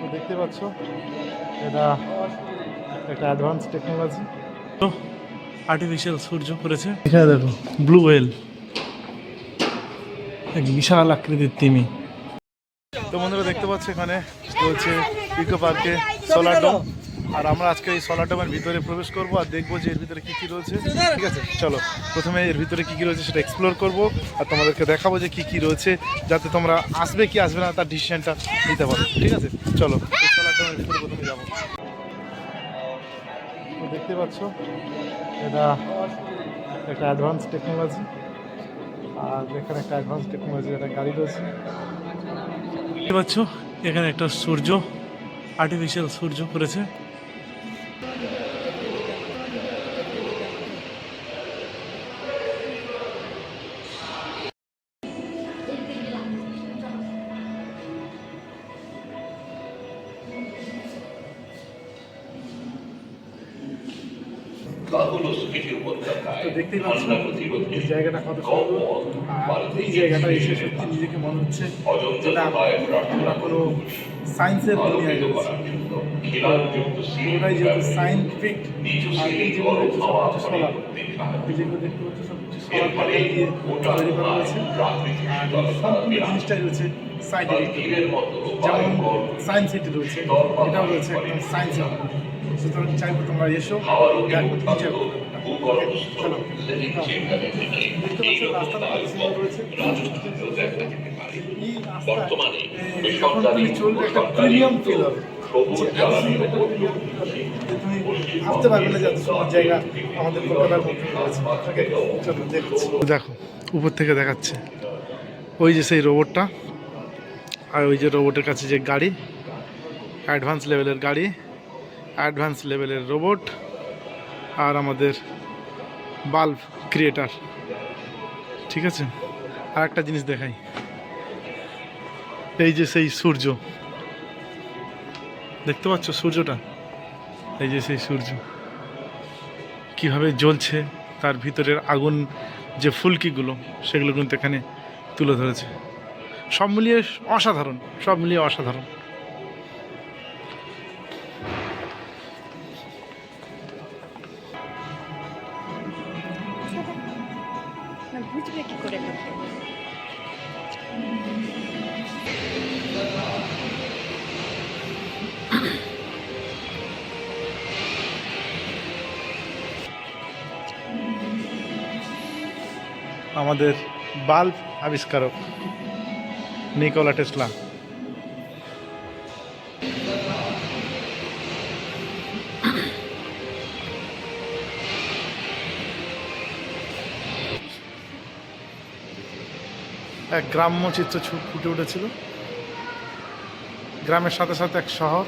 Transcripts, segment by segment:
তো দেখতে পাচ্ছ এটা একটা অ্যাডভান্স টেকনোলজি তো আর্টিফিশিয়াল সূর্য করেছে এখানে দেখো ব্লু ওয়েল এক বিশাল আকৃতির তিমি। তো বন্ধুরা দেখতে পাচ্ছ এখানে রয়েছে ইকো পার্কে সোলার ডোম আর আমরা আজকে এই সোলার ডোমের ভিতরে প্রবেশ করব আর দেখব যে এর ভিতরে কি কি রয়েছে। ঠিক আছে? চলো, প্রথমে এর ভিতরে কি কি রয়েছে সেটা এক্সপ্লোর করব আর তোমাদেরকে দেখাবো যে কি কি রয়েছে, যাতে তোমরা আসবে কি আসবে না তার ডিসিশনটা নিতে পারো। ঠিক আছে? চলো, এই সোলার ডোমের ভিতরে প্রথমে যাব। দেখতে পাচ্ছ, এটা একটা অ্যাডভান্স টেকনোলজি আর এখানে একটা অ্যাডভান্স টেকনোলজি একটা গাড়ি রয়েছে। দেখতে পাচ্ছ, এখানে একটা সূর্য আর্টিফিশিয়াল সূর্য করেছে। তো দেখতেই পাচ্ছ এই জায়গাটা কত সুন্দর। আর এই জায়গাটা এসে সত্যি নিজেকে মনে হচ্ছে যেটা আমরা কোনো সায়েন্সের দুনিয়ায় রয়েছি পুরোটাই যেহেতু সায়েন্টিফিক আর এই যেগুলো দেখছ সব কিছু এই যেগুলো দেখতে পাচ্ছ সব কিছু প্যানেল দিয়ে তৈরি করা হয়েছে। আর সম্পূর্ণ জিনিসটাই রয়েছে সাইন্টিফিক যেমন সায়েন্স সিটি রয়েছে। এটাও রয়েছে একদম সায়েন্সের সুতরাং চাইব তোমরা এসো প্রিমিয়াম ফিল ভাবতে না যে জায়গা আমাদের কলকাতার মধ্যে দেখো উপর থেকে দেখাচ্ছে। ওই যে সেই রোবটটা আর ওই যে রোবটের কাছে যে গাড়ি অ্যাডভান্স লেভেলের গাড়ি অ্যাডভান্স লেভেলের রোবট আর আমাদের বাল্ব ক্রিয়েটার। ঠিক আছে? আর একটা জিনিস দেখাই। এই যে সেই সূর্য। দেখতে পাচ্ছ সূর্যটা? এই যে সেই সূর্য। কীভাবে জ্বলছে, তার ভিতরের আগুন যে ফুলকিগুলো, সেগুলো কিন্তু এখানে তুলে ধরেছে। সব মিলিয়ে অসাধারণ, সব মিলিয়ে অসাধারণ। বুঝবে করে আমাদের বাল্ব আবিষ্কারক নিকোলা টেসলা। এক গ্রাম্য চিত্র ফুটে উঠেছিল। গ্রামের সাথে সাথে এক শহর।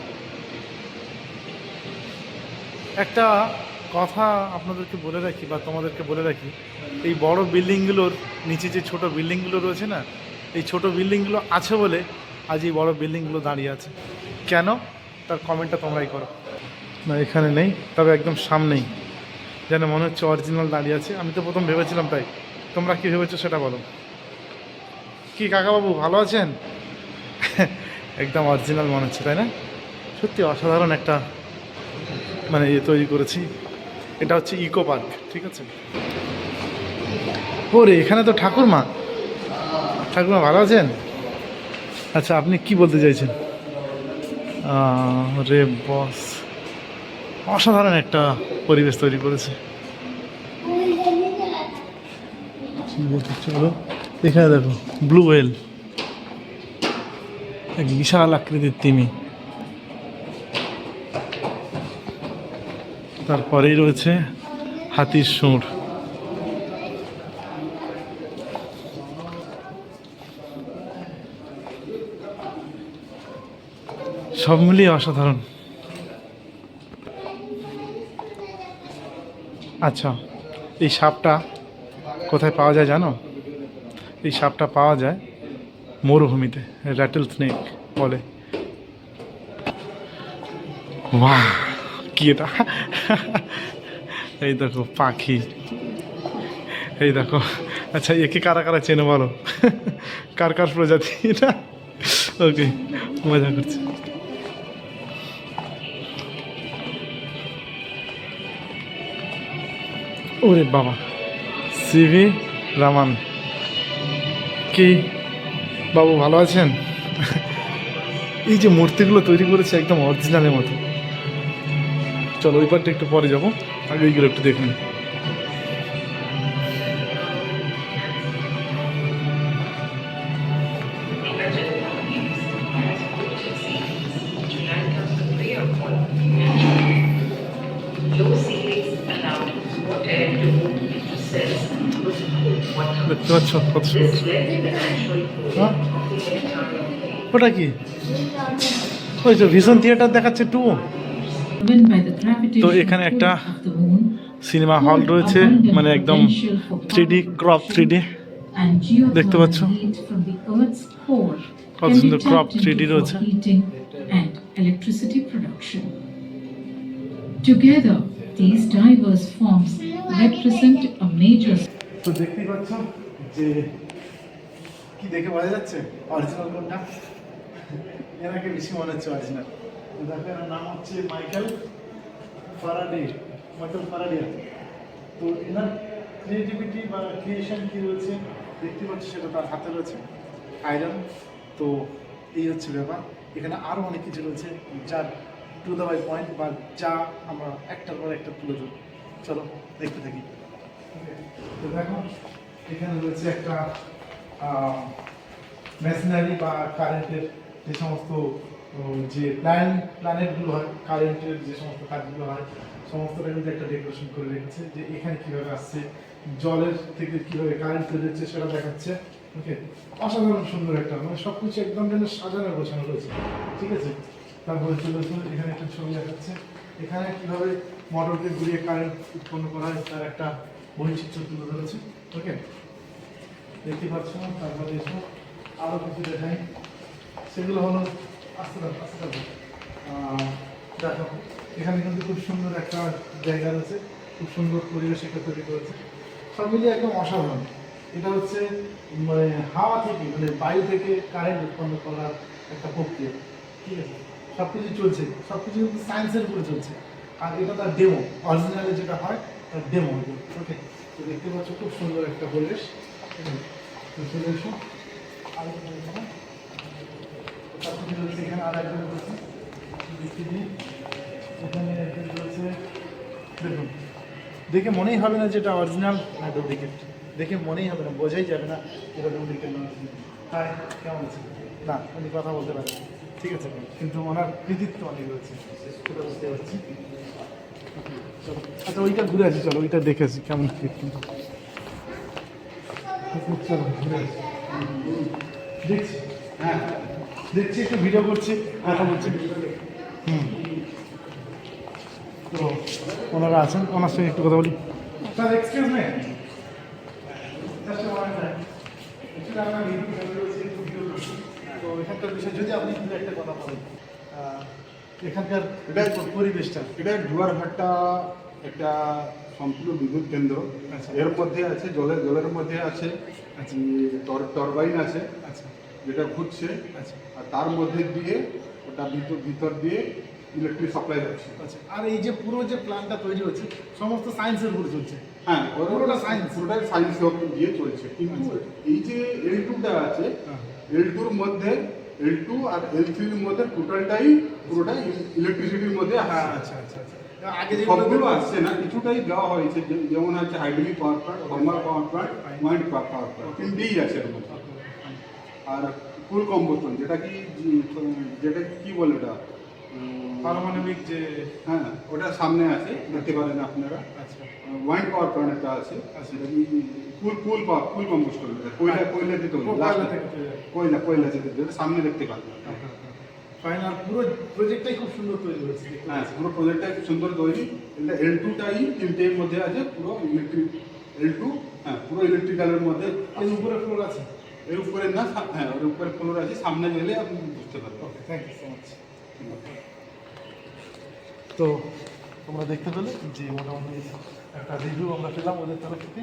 একটা কথা আপনাদেরকে বলে রাখি বা তোমাদেরকে বলে রাখি, এই বড় বিল্ডিংগুলোর নিচে যে ছোট বিল্ডিংগুলো রয়েছে না, এই ছোট বিল্ডিংগুলো আছে বলে আজ এই বড় বিল্ডিংগুলো দাঁড়িয়ে আছে। কেন? তার কমেন্টটা তোমরাই করো। না, এখানে নেই, তবে একদম সামনেই। যেন মনে হচ্ছে অরিজিনাল দাঁড়িয়ে আছে। আমি তো প্রথম ভেবেছিলাম তাই। তোমরা কি ভেবেছো সেটা বলো। কি কাকাবাবু, ভালো আছেন? একদম অরিজিনাল মনে হচ্ছে, তাই না? সত্যি অসাধারণ একটা মানে ইয়ে তৈরি করেছি। এটা হচ্ছে ইকো পার্ক, ঠিক আছে? ওরে, এখানে তো ঠাকুরমা। ঠাকুরমা, ভালো আছেন? আচ্ছা আপনি কি বলতে চাইছেন? রে বস, অসাধারণ একটা পরিবেশ তৈরি করেছে। চলো এখানে দেখো ব্লু ওয়েল এক বিশাল আকৃতির তিমি। তারপরেই রয়েছে হাতির সুর সব মিলিয়ে অসাধারণ। আচ্ছা এই সাপটা কোথায় পাওয়া যায় জানো? এই সাপটা পাওয়া যায় মরুভূমিতে র্যাটেল স্নেক বলে। ওয়া কি এটা? এই দেখো, পাখি। এই দেখো আচ্ছা একে কারা কারা চেনে বলো? কার কার প্রজাতি এটা? ওকে মজা করছে। ওরে বাবা, সিভি রামান। কি? বাবু, ভালো আছেন? এই যে মূর্তিগুলো তৈরি করেছে একদম অরিজিনালের মতো। চলো, ওই পারটা একটু পরে যাব। আগে এইগুলো একটু দেখুন the entire ওটা কি ওই তো ভিশন থিয়েটার দেখাচ্ছে টু তো এখানে একটা সিনেমা হল রয়েছে মানে একদম three D crop three D দেখতে পাচ্ছ? কত সুন্দর tapped 3D into রয়েছে। Together, these diverse forms represent a major তো দেখতেই পাচ্ছ যে কি দেখে বোঝা যাচ্ছে? অরিজিনাল কোনটা? এনাকে বেশি মনে হচ্ছে অরিজিনাল দেখো এনার নাম হচ্ছে মাইকেল ফারাডে মাইকেল ফারাডিয়া তো এনার ক্রিয়েটিভিটি বা ক্রিয়েশন কি রয়েছে? দেখতে পাচ্ছ, সেটা তার হাতে রয়েছে। আয়রন তো এই হচ্ছে ব্যাপার। এখানে আরও অনেক কিছু রয়েছে যার টু দ্য বাই পয়েন্ট বা যা আমরা একটার পর একটা তুলে ধরি চলো, দেখতে থাকি। তো দেখো এখানে রয়েছে একটা মেশিনারি বা কারেন্টের যে সমস্ত যে প্ল্যান প্ল্যানেটগুলো হয় কারেন্টের যে সমস্ত কাজগুলো হয় সমস্তটা কিন্তু একটা ডেকোরেশন করে রেখেছে, যে এখানে কীভাবে আসছে, জলের থেকে কীভাবে কারেন্ট তৈরি হচ্ছে সেটা দেখাচ্ছে ওকে অসাধারণ সুন্দর একটা মানে সব কিছু একদম যেন সাজানো গোছানো রয়েছে, ঠিক আছে? তারপরে চলে এখানে একটা ছবি দেখাচ্ছে, এখানে কীভাবে মোটরকে ঘুরিয়ে কারেন্ট উৎপন্ন করা হয়, তার একটা বৈচিত্র্য তুলে ধরেছে। ওকে? দেখতে পাচ্ছ তারপরে এসো। আরও কিছু দেখাই। সেগুলো হলো আস্তে থাকো আস্তে থাকো আহ, দেখো এখানে কিন্তু খুব সুন্দর একটা জায়গা রয়েছে। খুব সুন্দর পরিবেশ একটা তৈরি করেছে। সব মিলিয়ে একদম অসাধারণ। এটা হচ্ছে মানে হাওয়া থেকে মানে বায়ু থেকে কারেন্ট উৎপন্ন করার একটা প্রক্রিয়া। ঠিক আছে? সব কিছু চলছে। সব কিছু কিন্তু সায়েন্সের উপরে চলছে। আর এটা তার ডেমো অরিজিনালে যেটা হয় তার ডেমো ওকে? দেখতে পাচ্ছ খুব সুন্দর একটা পরিবেশ। চলে এসো। এখানে আর একজন রয়েছে। দেখতে দিই রয়েছে। দেখুন, দেখে মনেই হবে না যেটা অরিজিনাল না ডুপ্লিকেট দেখে মনেই হবে না, বোঝাই যাবে না এটা ডুপ্লিকেট না। হাই, কেমন আছে না, উনি কথা বলতে পারেন। ঠিক আছে, কিন্তু ওনার কৃতিত্ব অনেক রয়েছে। সেটা বুঝতে পারছি। আচ্ছা ওইটা ঘুরে আসি, চলো, ওইটা দেখে আসি কেমন কি। ঘুরে আসি। দেখছি হ্যাঁ দেখছি, একটু ভিডিও করছি, কথা বলছি। হুম। তো, ওনারা আছেন, ওনার সঙ্গে একটু কথা বলি। যদি আপনি একটা কথা বলেন। এখানকার পরিবেশটা এটা জোয়ারভাট্টা একটা সম্পূর্ণ বিদ্যুৎ কেন্দ্র আচ্ছা। এর মধ্যে আছে জলের জলের মধ্যে আছে আচ্ছা। টরবাইন আছে আচ্ছা যেটা ঘুরছে আচ্ছা আর তার মধ্যে দিয়ে ওটা ভিতর ভিতর দিয়ে ইলেকট্রিক সাপ্লাই হচ্ছে আচ্ছা আর এই যে পুরো যে প্ল্যানটা তৈরি হচ্ছে সমস্ত সায়েন্সের উপরে চলছে হ্যাঁ পুরোটা science? পুরোটাই সায়েন্স দিয়ে চলছে কিন্তু আচ্ছা। এই যে এল টুটা আছে হ্যাঁ। এল টুর মধ্যে এল টু আর এল থ্রির মধ্যে টোটালটাই পুরোটাই ইলেকট্রিসিটির মধ্যে হ্যাঁ আচ্ছা আচ্ছা আচ্ছা আগে যে সবগুলো আসছে না কিছুটাই দেওয়া হয়েছে যেমন আছে hydraulic power plant thermal power plant mind power plant তিনটেই আছে এর মধ্যে। আর ফুল কম্বোস্টন যেটা কি যেটা কি বলে ওটা? পারমাণবিক যে হ্যাঁ ওটা সামনে আছে দেখতে পারেন আপনারা। আচ্ছা। ওয়াইন্ড পাওয়ার প্ল্যান্ট একটা আছে। আচ্ছা। ফুল ফুল পাওয়ার ফুল কম্বোস্টন কয়লা কয়লা দিতে হবে কয়লা হয়। কয়লা কয়লা দিতে হবে সামনে দেখতে পাবেন ফাইনাল পুরো প্রজেক্টটাই খুব সুন্দর তৈরি হয়েছে। হ্যাঁ পুরো প্রজেক্টটা খুব সুন্দর তৈরি। এটা এল টুটাই তিনটের মধ্যে আছে পুরো ইলেকট্রিক এল টু হ্যাঁ পুরো ইলেকট্রিক্যালের মধ্যে এর উপরে ফ্লোর আছে? এর উপরে না হ্যাঁ ওর উপরে ফ্লোর আছে সামনে গেলে আপনি বুঝতে পারবেন। Okay thank you so much তো তোমরা দেখতে পেলে যে মোটামুটি একটা রিভিউ আমরা পেলাম ওদের তরফ থেকে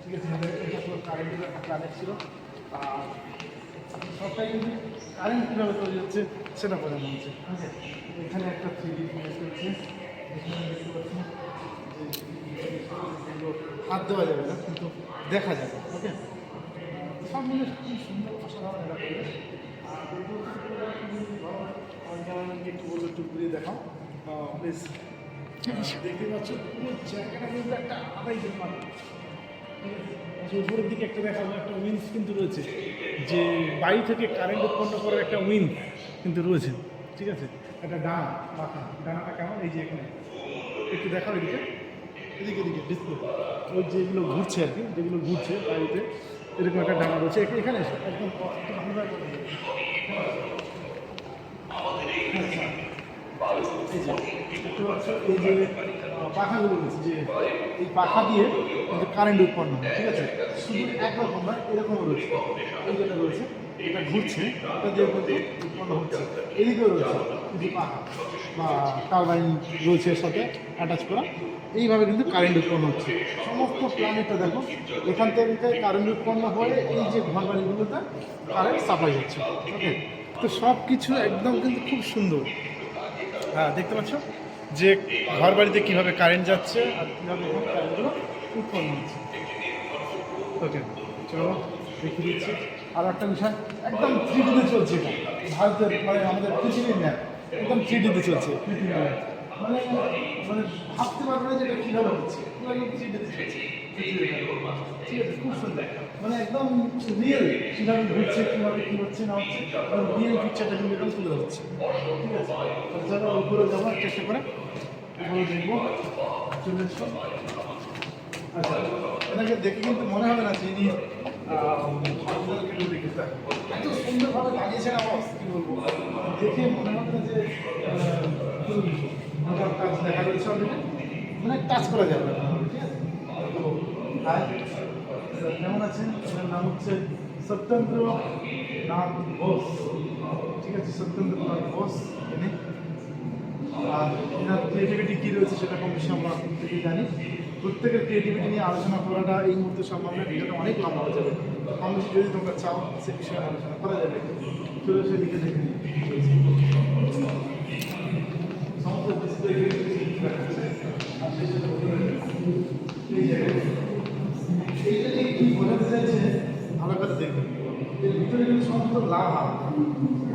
ঠিক আছে এটা পুরো কারেন্টের একটা প্ল্যানেট ছিল আর সবটাই কিন্তু কারেন্ট কীভাবে তৈরি হচ্ছে সেটা বোঝানো হচ্ছে ঠিক আছে এখানে একটা থ্রি ডি হচ্ছে পাচ্ছি এগুলো হাত দেওয়া যাবে না কিন্তু দেখা যাবে ওকে সব মিলে খুব সুন্দর অসাধারণ এলাকা আর এগুলো আমাকে একটু বলল দেখাও প্লিজ দেখতে পাচ্ছ, পুরো জায়গাটা কিন্তু একটা আড়াই দিন মানে উপরের দিকে একটা দেখাবো, একটা উইন্স কিন্তু রয়েছে। যে বাড়ি থেকে কারেন্ট উৎপন্ন করার একটা উইন কিন্তু রয়েছে। ঠিক আছে? একটা ডানা পাখা ডানাটা কেমন? এই যে এখানে। একটু দেখাও এদিকে। এদিকে এদিকে ডিসপ্লে ওই যেগুলো ঘুরছে আর কি, যেগুলো ঘুরছে বাড়িতে, এরকম একটা ডানা রয়েছে। এখ- এখানে একদম পাখাগুলো রয়েছে যে এই পাখা দিয়ে কারেন্ট উৎপন্ন হয় ঠিক আছে না রয়েছে ঘুরছে রয়েছে বা রয়েছে সাথে অ্যাটাচ করা এইভাবে কিন্তু কারেন্ট উৎপন্ন হচ্ছে সমস্ত প্ল্যানেটটা দেখো এখান থেকে কারেন্ট উৎপন্ন হয়ে এই যে ঘর বাড়িগুলোতে কারেন্ট সাপ্লাই হচ্ছে তো সব কিছু একদম কিন্তু খুব সুন্দর হ্যাঁ দেখতে পাচ্ছ? যে ঘর বাড়িতে কীভাবে কারেন্ট যাচ্ছে আর কীভাবে কারেন্টগুলো উৎপন্ন হচ্ছে। ওকে চলো, দেখিয়ে দিচ্ছি। আর একটা বিষয়, একদম থ্রি ডিতে চলছে এটা। ভারতের মানে আমাদের পৃথিবীর ম্যাপ একদম থ্রি ডিতে চলছে পৃথিবীর ম্যাপ মানে মানে ভাবতে পারবে না যে এটা কীভাবে হচ্ছে থ্রি ডিতে চলছে। ঠিক আছে, খুব সুন্দর। মানে একদম রিয়েল কীভাবে ঘুরছে, কীভাবে কী হচ্ছে, না হচ্ছে রিয়েল পিকচারটা কিন্তু একদম তুলে ধরছে। ঠিক আছে? চলো উপরে যাব চেষ্টা করে, উপরে দেখব। চলে আচ্ছা এনাকে দেখে কিন্তু মনে হবে না যে ইনি। এত সুন্দরভাবে লাগিয়েছেন আমার কি বলব? দেখে মনে হবে না যে কাজ দেখা যাচ্ছে মানে টাচ করা যাবে না। হাই স্যার, কেমন আছেন? এনার নাম হচ্ছে সত্যেন্দ্র নাথ ঘোষ। ঠিক আছে সত্যেন্দ্র নাথ ঘোষ ইনি। আর এনার ক্রিয়েটিভিটি কী রয়েছে সেটা কম বেশি আমরা প্রত্যেকেই জানি। প্রত্যেকের ক্রিয়েটিভিটি নিয়ে আলোচনা করাটা এই মুহূর্তে সম্ভব নয় ভিডিওটা অনেক লম্বা হয়ে যাবে। কম বেশি যদি তোমরা চাও সে বিষয়ে আলোচনা করা যাবে। চলে সেদিকে দেখে সমস্ত উপরে এই জায়গায় চাইছে ভালো করে দেখবেন এর ভিতরে কিন্তু সমস্ত লাভা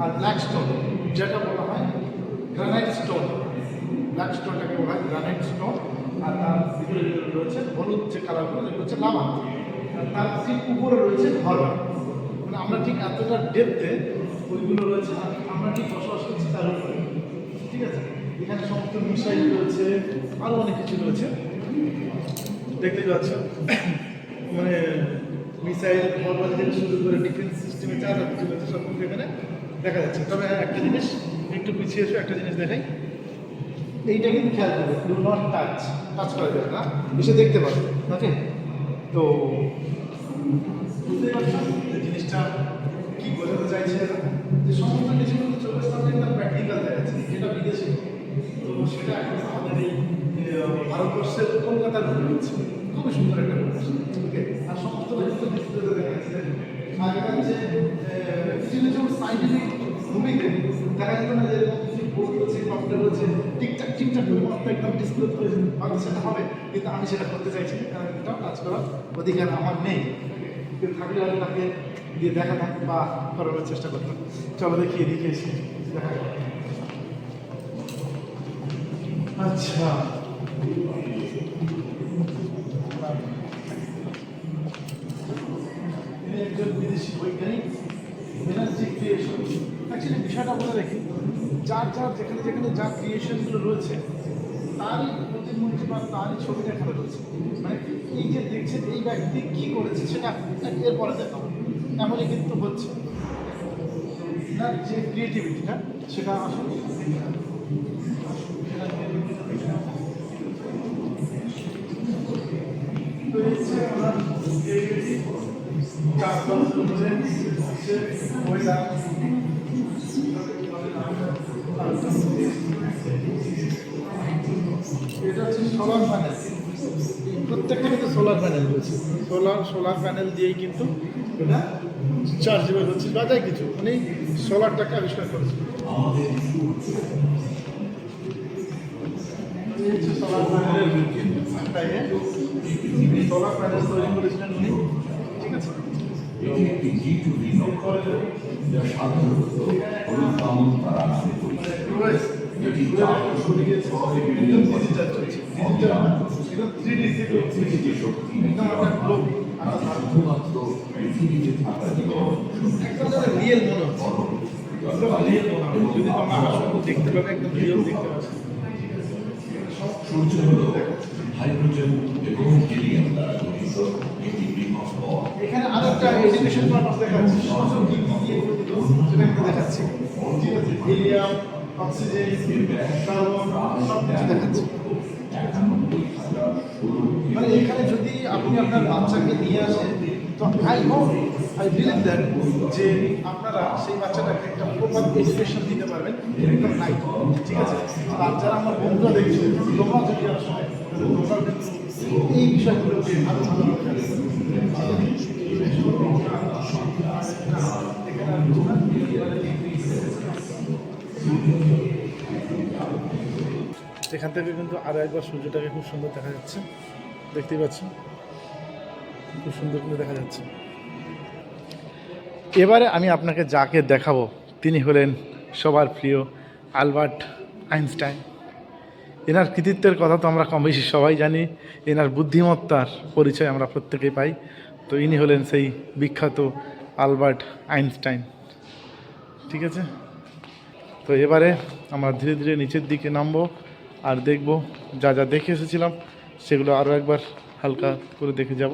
আর ব্ল্যাক স্টোন যেটা বলা হয় গ্রানাইট স্টোন ব্ল্যাক স্টোনটাকে বলা হয় গ্রানাইট স্টোন আর তার ভিতরে রয়েছে হলুদ যে কালারগুলো যেগুলো হচ্ছে লাভা আর তার ঠিক উপরে রয়েছে ঘর মানে আমরা ঠিক এতটা ডেপতে ওইগুলো রয়েছে আমরা ঠিক বসবাস করছি তার উপরে ঠিক আছে এখানে সমস্ত মিসাইল রয়েছে আরও অনেক কিছু রয়েছে দেখতেই পাচ্ছ মানে মিসাইল ফরওয়ার্ড থেকে শুরু করে ডিফেন্স সিস্টেমে যা যা কিছু সব কিছু এখানে দেখা যাচ্ছে। তবে হ্যাঁ, একটা জিনিস একটু পিছিয়ে এসো একটা জিনিস দেখাই। এইটা কিন্তু খেয়াল করবে ডু নট টাচ টাচ করা যাবে না? এসে দেখতে পাবে ওকে তো যে জিনিসটা কি বোঝাতে চাইছে? যে সমস্ত কিছু কিন্তু চোখের সামনে একদম প্র্যাকটিক্যাল দেখাচ্ছে যেটা বিদেশে। তো সেটা এখন আমাদের এই ভারতবর্ষের কলকাতার মধ্যে রয়েছে খুবই সুন্দর একটা পরিবেশ ওকে আর সমস্ত কিছু দেখা যাচ্ছে আগেকার কিছু দেখা যেত না যে কিছু বোর্ড রয়েছে কম্পিউটার ঠিকঠাক ঠিকঠাক করে সেটা হবে, কিন্তু আমি সেটা করতে চাইছি কারণ এটা কাজ করার অধিকার আমার নেই। কিন্তু থাকলে তাকে দিয়ে দেখাতাম বা করানোর চেষ্টা করতাম। চলো দেখিয়ে দেখিয়েছি দেখা আচ্ছা তিনি একজন বৈজ্ঞানিক এনার্জি ক্রিয়েশন অ্যাকচুয়ালি বিষয়টা বলে রাখি। যার যার যেখানে যেখানে যা ক্রিয়েশনগুলো রয়েছে, তারই প্রতিমূর্তি বা তারই ছবি দেখানো রয়েছে মানে এই যে দেখছেন এই ব্যক্তি কী করেছে সেটা এরপরে দেখাবো। এমনই কিন্তু হচ্ছে। না, যে ক্রিয়েটিভিটিটা সেটা আসলে তো হচ্ছে আমার এটা হচ্ছে সোলার প্যানেল প্রত্যেকটা কিন্তু সোলার প্যানেল রয়েছে সোলার সোলার প্যানেল দিয়েই কিন্তু এটা চার্জেবল হচ্ছে, বা যাই কিছু। মানে সোলারটাকে আবিষ্কার করেছে সোলার প্যানেলের সোলার প্যানেল তৈরি করেছিলেন উনি। রিয়েল মনে হচ্ছে রিয়েল মনে হচ্ছে যদি তোমরা আসো দেখতে পাবে একদম রিয়েল দেখতে পাবে হাইড্রোজেন এবং হিলিয়াম দ্বারা গঠিত। একটি এখানে আরেকটা এডুকেশন পারপাস দেখাচ্ছি সমস্ত কি কি দিয়ে গঠিত সেটা একটু দেখাচ্ছি। হিলিয়াম অক্সিজেন কার্বন সব কিছু দেখাচ্ছি। মানে এখানে যদি আপনি আপনার বাচ্চাকে নিয়ে আসেন, তো I hope I believe that যে আপনারা সেই বাচ্চাটাকে একটা প্রপার এডুকেশন দিতে পারবেন ঠিক আছে? আর যারা আমার বন্ধুরা দেখছ তোমরা যদি আসো তোমরা এই বিষয়গুলোকে এখান থেকে কিন্তু আরও একবার সূর্যটাকে খুব সুন্দর দেখা যাচ্ছে। দেখতেই পাচ্ছি খুব সুন্দর কিন্তু দেখা যাচ্ছে। এবারে আমি আপনাকে যাকে দেখাবো, তিনি হলেন সবার প্রিয় আলবার্ট আইনস্টাইন। এনার কৃতিত্বের কথা তো আমরা কম বেশি সবাই জানি, এনার বুদ্ধিমত্তার পরিচয় আমরা প্রত্যেকে পাই। তো ইনি হলেন সেই বিখ্যাত আলবার্ট আইনস্টাইন। ঠিক আছে? তো এবারে আমরা ধীরে ধীরে নিচের দিকে নামব আর দেখব যা যা দেখে এসেছিলাম, সেগুলো আরও একবার হালকা করে দেখে যাব।